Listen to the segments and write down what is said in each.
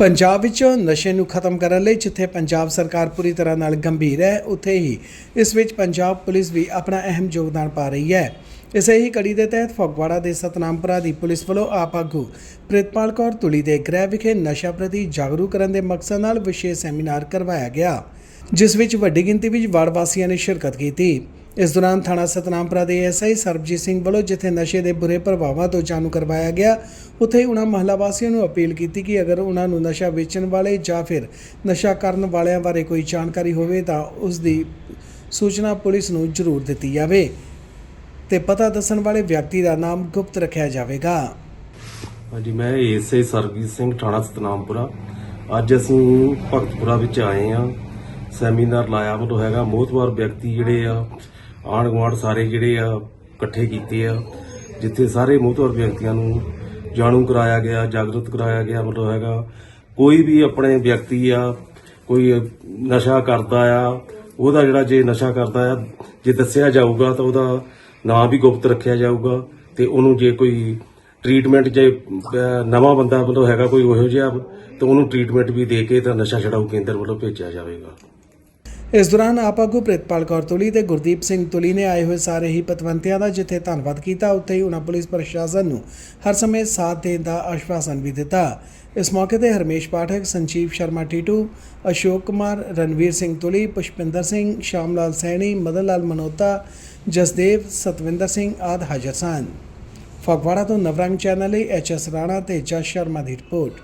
ਪੰਜਾਬ ਵਿੱਚ ਨਸ਼ੇ ਨੂੰ ਖਤਮ ਕਰਨ ਲਈ ਜਿੱਥੇ ਪੰਜਾਬ ਸਰਕਾਰ ਪੂਰੀ ਤਰ੍ਹਾਂ ਨਾਲ ਗੰਭੀਰ ਹੈ, ਉੱਥੇ ਹੀ ਇਸ ਵਿੱਚ ਪੰਜਾਬ ਪੁਲਿਸ ਵੀ ਆਪਣਾ ਅਹਿਮ ਯੋਗਦਾਨ ਪਾ ਰਹੀ ਹੈ। ਇਸੇ ਹੀ ਕੜੀ ਦੇ ਤਹਿਤ ਫਗਵਾੜਾ ਦੇ ਸਤਨਾਮਪੁਰਾ ਦੀ ਪੁਲਿਸ ਵੱਲੋਂ ਆਪ ਆਗੂ ਪ੍ਰਿਤਪਾਲ ਕੌਰ ਤੁਲੀ ਦੇ ਗ੍ਰਹਿ ਵਿਖੇ ਨਸ਼ਾ ਪ੍ਰਤੀ ਜਾਗਰੂਕ ਕਰਨ ਦੇ ਮਕਸਦ ਨਾਲ ਵਿਸ਼ੇਸ਼ ਸੈਮੀਨਾਰ ਕਰਵਾਇਆ ਗਿਆ, ਜਿਸ ਵਿੱਚ ਵੱਡੀ ਗਿਣਤੀ ਵਿੱਚ ਵਾਰਡ ਵਾਸੀਆਂ ਨੇ ਸ਼ਿਰਕਤ ਕੀਤੀ। ਇਸ ਦੌਰਾਨ ਥਾਣਾ ਸਤਨਾਮਪੁਰਾ ਦੇ ਐਸਆਈ ਸਰਬਜੀਤ ਸਿੰਘ ਵੱਲੋਂ ਜਿੱਥੇ ਨਸ਼ੇ ਦੇ ਬੁਰੇ ਪ੍ਰਭਾਵਾਂ ਤੋਂ ਜਾਣੂ ਕਰਵਾਇਆ ਗਿਆ, ਉੱਥੇ ਉਹਨਾਂ ਮਹੱਲਾ ਵਾਸੀਆਂ ਨੂੰ ਅਪੀਲ ਕੀਤੀ ਕਿ ਅਗਰ ਉਹਨਾਂ ਨੂੰ ਨਸ਼ਾ ਵੇਚਣ ਵਾਲੇ ਜਾਂ ਫਿਰ ਨਸ਼ਾ ਕਰਨ ਵਾਲਿਆਂ ਬਾਰੇ ਕੋਈ ਜਾਣਕਾਰੀ ਹੋਵੇ ਤਾਂ ਉਸ ਦੀ ਸੂਚਨਾ ਪੁਲਿਸ ਨੂੰ ਜ਼ਰੂਰ ਦਿੱਤੀ ਜਾਵੇ ਤੇ ਪਤਾ ਦੱਸਣ ਵਾਲੇ ਵਿਅਕਤੀ ਦਾ ਨਾਮ ਗੁਪਤ ਰੱਖਿਆ ਜਾਵੇਗਾ। ਹਾਂਜੀ, ਮੈਂ ਏਐਸਆਈ ਸਰਬਜੀਤ ਸਿੰਘ, ਥਾਣਾ ਸਤਨਾਮਪੁਰਾ ਅੱਜ ਅਸੀਂ ਭਗਤਪੁਰਾ ਵਿੱਚ ਆਏ ਆ ਸੈਮੀਨਾਰ ਲਾਇਆ ਵੱਲੋਂ ਹੈਗਾ। ਮੋਹਤਵਾਰ ਵਿਅਕਤੀ ਜਿਹੜੇ ਆ ਆਂਢ ਗੁਆਂਢ ਸਾਰੇ ਜਿਹੜੇ ਆ, ਇਕੱਠੇ ਕੀਤੇ ਆ, ਜਿੱਥੇ ਸਾਰੇ ਮੋਹਤਵਾਰ ਵਿਅਕਤੀਆਂ ਨੂੰ ਜਾਣੂ ਕਰਾਇਆ ਗਿਆ, ਜਾਗਰੂਕ ਕਰਾਇਆ ਗਿਆ, ਮਤਲਬ ਹੈਗਾ, ਕੋਈ ਵੀ ਆਪਣੇ ਵਿਅਕਤੀ ਆ, ਕੋਈ ਨਸ਼ਾ ਕਰਦਾ ਆ, ਉਹਦਾ ਜਿਹੜਾ ਜੇ ਨਸ਼ਾ ਕਰਦਾ ਆ, ਜੇ ਦੱਸਿਆ ਜਾਊਗਾ ਤਾਂ ਉਹਦਾ ਨਾਂ ਵੀ ਗੁਪਤ ਰੱਖਿਆ ਜਾਊਗਾ ਤੇ ਉਹਨੂੰ ਜੇ ਕੋਈ ਟ੍ਰੀਟਮੈਂਟ ਜੇ ਨਵਾਂ ਬੰਦਾ ਮਤਲਬ ਹੈਗਾ ਕੋਈ ਉਹੋ ਜਿਹਾ, ਤਾਂ ਉਹਨੂੰ ਟ੍ਰੀਟਮੈਂਟ ਵੀ ਦੇ ਕੇ ਤਾਂ ਨਸ਼ਾ ਛਡਾਊ ਕੇਂਦਰ ਵੱਲੋਂ ਭੇਜਿਆ ਜਾਵੇਗਾ। ਇਸ ਦੌਰਾਨ ਆਪ ਆਗੂ ਪ੍ਰਿਤਪਾਲ ਕੌਰ ਤੁਲੀ ਤੇ ਗੁਰਦੀਪ ਸਿੰਘ ਤੁਲੀ ਨੇ ਆਏ ਹੋਏ ਸਾਰੇ ਹੀ ਪਤਵੰਤਿਆਂ ਦਾ ਜਿੱਥੇ ਧੰਨਵਾਦ ਕੀਤਾ, ਉੱਥੇ ਹੀ ਉਹਨਾਂ ਪੁਲਿਸ ਪ੍ਰਸ਼ਾਸਨ ਨੂੰ ਹਰ ਸਮੇਂ ਸਾਥ ਦੇਣ ਦਾ ਆਸ਼ਵਾਸਨ ਵੀ ਦਿੱਤਾ। ਇਸ ਮੌਕੇ ਤੇ ਹਰਮੇਸ਼ ਪਾਠਕ, ਸੰਜੀਵ ਸ਼ਰਮਾ ਟੀਟੂ, ਅਸ਼ੋਕ ਕੁਮਾਰ, ਰਣਵੀਰ ਸਿੰਘ ਤੁਲੀ, ਪੁਸ਼ਪਿੰਦਰ ਸਿੰਘ, ਸ਼ਾਮਲਾਲ ਸੈਣੀ ਮਦਨ ਲਾਲ ਮਨੋਤਾ, ਜਸਦੇਵ, ਸਤਵਿੰਦਰ ਸਿੰਘ ਆਦਿ ਹਾਜ਼ਰ ਸਨ। ਫਗਵਾੜਾ ਤੋਂ ਨਵਰੰਗ ਚੈਨਲ ਲਈ ਐਚ ਐਸ ਰਾਣਾ ਤੇ ਜਸ ਸ਼ਰਮਾ ਦੀ ਰਿਪੋਰਟ।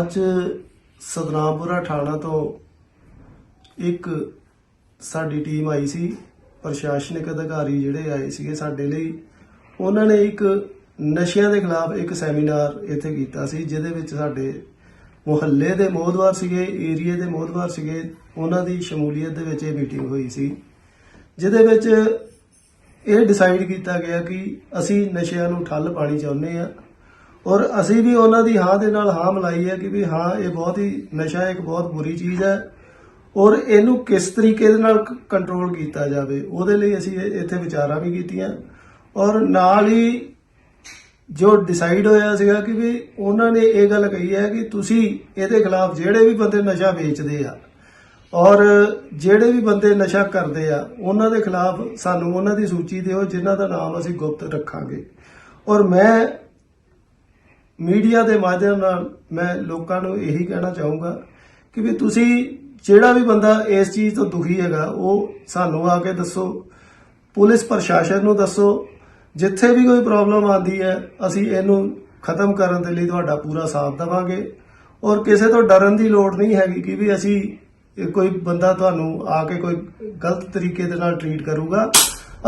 ਅੱਜ ਸਦਨਾਮਪੁਰਾ ਥਾਣਾ ਤੋਂ ਇੱਕ ਸਾਡੀ ਟੀਮ ਆਈ ਸੀ, ਪ੍ਰਸ਼ਾਸਨਿਕ ਅਧਿਕਾਰੀ ਜਿਹੜੇ ਆਏ ਸੀਗੇ ਸਾਡੇ ਲਈ, ਉਹਨਾਂ ਨੇ ਇੱਕ ਨਸ਼ਿਆਂ ਦੇ ਖਿਲਾਫ ਇੱਕ ਸੈਮੀਨਾਰ ਇੱਥੇ ਕੀਤਾ ਸੀ, ਜਿਹਦੇ ਵਿੱਚ ਸਾਡੇ ਮੁਹੱਲੇ ਦੇ ਮੋਹਦਵਾਰ ਸੀਗੇ, ਏਰੀਏ ਦੇ ਮੋਹਦਵਾਰ ਸੀਗੇ, ਉਹਨਾਂ ਦੀ ਸ਼ਮੂਲੀਅਤ ਦੇ ਵਿੱਚ ਇਹ ਮੀਟਿੰਗ ਹੋਈ ਸੀ, ਜਿਹਦੇ ਵਿੱਚ ਇਹ ਡਿਸਾਈਡ ਕੀਤਾ ਗਿਆ ਕਿ ਅਸੀਂ ਨਸ਼ਿਆਂ ਨੂੰ ਠੱਲ ਪਾਣੀ ਚਾਹੁੰਦੇ ਆ ਔਰ ਅਸੀਂ ਵੀ ਉਹਨਾਂ ਦੀ ਹਾਂ ਦੇ ਨਾਲ ਹਾਂ ਮਿਲਾਈ ਹੈ ਕਿ ਵੀ ਹਾਂ, ਇਹ ਬਹੁਤ ਹੀ ਨਸ਼ਾ ਇੱਕ ਬਹੁਤ ਬੁਰੀ ਚੀਜ਼ ਹੈ ਔਰ ਇਹਨੂੰ ਕਿਸ ਤਰੀਕੇ ਦੇ ਨਾਲ ਕੰਟਰੋਲ ਕੀਤਾ ਜਾਵੇ, ਉਹਦੇ ਲਈ ਅਸੀਂ ਇਹ- ਇੱਥੇ ਵਿਚਾਰਾਂ ਵੀ ਕੀਤੀਆਂ। ਔਰ ਨਾਲ ਹੀ ਜੋ ਡਿਸਾਈਡ ਹੋਇਆ ਸੀਗਾ ਕਿ ਵੀ ਉਹਨਾਂ ਨੇ ਇਹ ਗੱਲ ਕਹੀ ਹੈ ਕਿ ਤੁਸੀਂ ਇਹਦੇ ਖਿਲਾਫ ਜਿਹੜੇ ਵੀ ਬੰਦੇ ਨਸ਼ਾ ਵੇਚਦੇ ਆ ਔਰ ਜਿਹੜੇ ਵੀ ਬੰਦੇ ਨਸ਼ਾ ਕਰਦੇ ਆ, ਉਹਨਾਂ ਦੇ ਖਿਲਾਫ ਸਾਨੂੰ ਉਹਨਾਂ ਦੀ ਸੂਚੀ ਦਿਓ, ਜਿਨ੍ਹਾਂ ਦਾ ਨਾਮ ਅਸੀਂ ਗੁਪਤ ਰੱਖਾਂਗੇ। ਔਰ ਮੈਂ ਮੀਡੀਆ ਦੇ ਮਾਧਿਅਮ ਨਾਲ ਮੈਂ ਲੋਕਾਂ ਨੂੰ ਇਹੀ ਕਹਿਣਾ ਚਾਹੂੰਗਾ ਕਿ ਵੀ ਤੁਸੀਂ ਜਿਹੜਾ ਵੀ ਬੰਦਾ ਇਸ ਚੀਜ਼ ਤੋਂ ਦੁਖੀ ਹੈਗਾ, ਉਹ ਸਾਨੂੰ ਆ ਕੇ ਦੱਸੋ। ਪੁਲਿਸ ਪ੍ਰਸ਼ਾਸਨ ਨੂੰ ਦੱਸੋ, ਜਿੱਥੇ ਵੀ ਕੋਈ ਪ੍ਰੋਬਲਮ ਆਂਦੀ ਹੈ, ਅਸੀਂ ਇਹਨੂੰ ਖਤਮ ਕਰਨ ਦੇ ਲਈ ਤੁਹਾਡਾ ਪੂਰਾ ਸਾਥ ਦੇਵਾਂਗੇ। ਔਰ ਕਿਸੇ ਤੋਂ ਡਰਨ ਦੀ ਲੋੜ ਨਹੀਂ ਹੈਗੀ ਕਿ ਵੀ ਅਸੀਂ ਕੋਈ ਬੰਦਾ ਤੁਹਾਨੂੰ ਆ ਕੇ ਕੋਈ ਗਲਤ ਤਰੀਕੇ ਦੇ ਨਾਲ ਟਰੀਟ ਕਰੂਗਾ।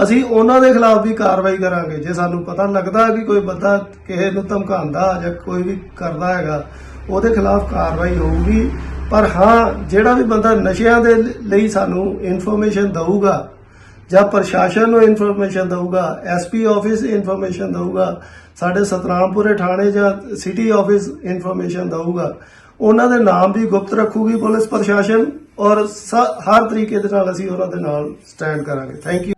ਅਸੀਂ ਉਹਨਾਂ ਦੇ ਖਿਲਾਫ ਵੀ ਕਾਰਵਾਈ ਕਰਾਂਗੇ। ਜੇ ਸਾਨੂੰ ਪਤਾ ਲੱਗਦਾ ਕਿ ਕੋਈ ਬੰਦਾ ਕਿਸੇ ਨੂੰ ਧਮਕਾਉਂਦਾ ਜਾਂ ਕੋਈ ਵੀ ਕਰਦਾ ਹੈਗਾ, ਉਹਦੇ ਖਿਲਾਫ ਕਾਰਵਾਈ ਹੋਊਗੀ। ਪਰ ਹਾਂ, ਜਿਹੜਾ ਵੀ ਬੰਦਾ ਨਸ਼ਿਆਂ ਦੇ ਲਈ ਸਾਨੂੰ ਇਨਫੋਰਮੇਸ਼ਨ ਦਊਗਾ ਜਾਂ ਪ੍ਰਸ਼ਾਸਨ ਨੂੰ ਇਨਫੋਰਮੇਸ਼ਨ ਦਊਗਾ ਐਸਪੀ ਆਫਿਸ ਇਨਫੋਰਮੇਸ਼ਨ ਦਊਗਾ, ਸਾਡੇ ਸਤਨਾਮਪੁਰੇ ਥਾਣੇ ਜਾਂ ਸਿਟੀ ਆਫਿਸ ਇਨਫੋਰਮੇਸ਼ਨ ਦਊਗਾ, ਉਹਨਾਂ ਦੇ ਨਾਮ ਵੀ ਗੁਪਤ ਰੱਖੂਗੀ ਪੁਲਿਸ ਪ੍ਰਸ਼ਾਸਨ ਔਰ ਸ- ਹਰ ਤਰੀਕੇ ਦੇ ਨਾਲ ਅਸੀਂ ਉਹਨਾਂ ਦੇ ਨਾਲ ਸਟੈਂਡ ਕਰਾਂਗੇ। Thank you